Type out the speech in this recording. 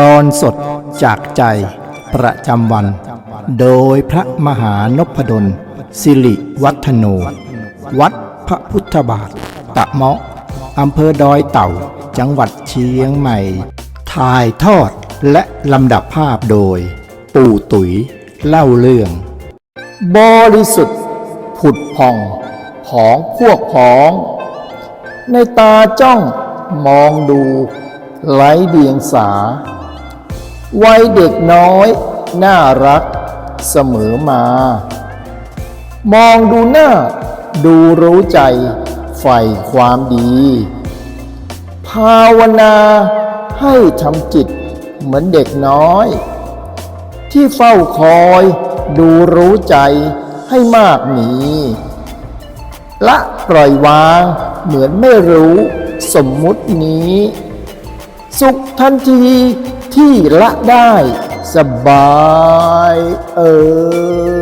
ตอนสดจากใจประจำวัน โดยพระมหานพดล สิริวัฒโน วัดพระพุทธบาท ตะเมาะอำเภอดอยเต่า จังหวัดเชียงใหม่ ถ่ายทอดและลำดับภาพโดย ปู่ตุ๋ยเล่าเรื่อง บริสุทธิ์ผุดผ่องผองพวกพ้อง ในตาจ้องมองดูไร้เดียงสา วัยเด็กน้อย น่ารัก เสมอมา มองดูหน้า ดูรู้ใจใฝ่ความดี ภาวนาให้ทำจิตเหมือนเด็กน้อย ที่เฝ้าคอยดูรู้ใจให้มากมีละปล่อยวางเหมือนไม่รู้สมมุตินี้ สุขทันที ที่ละได้สบายเออ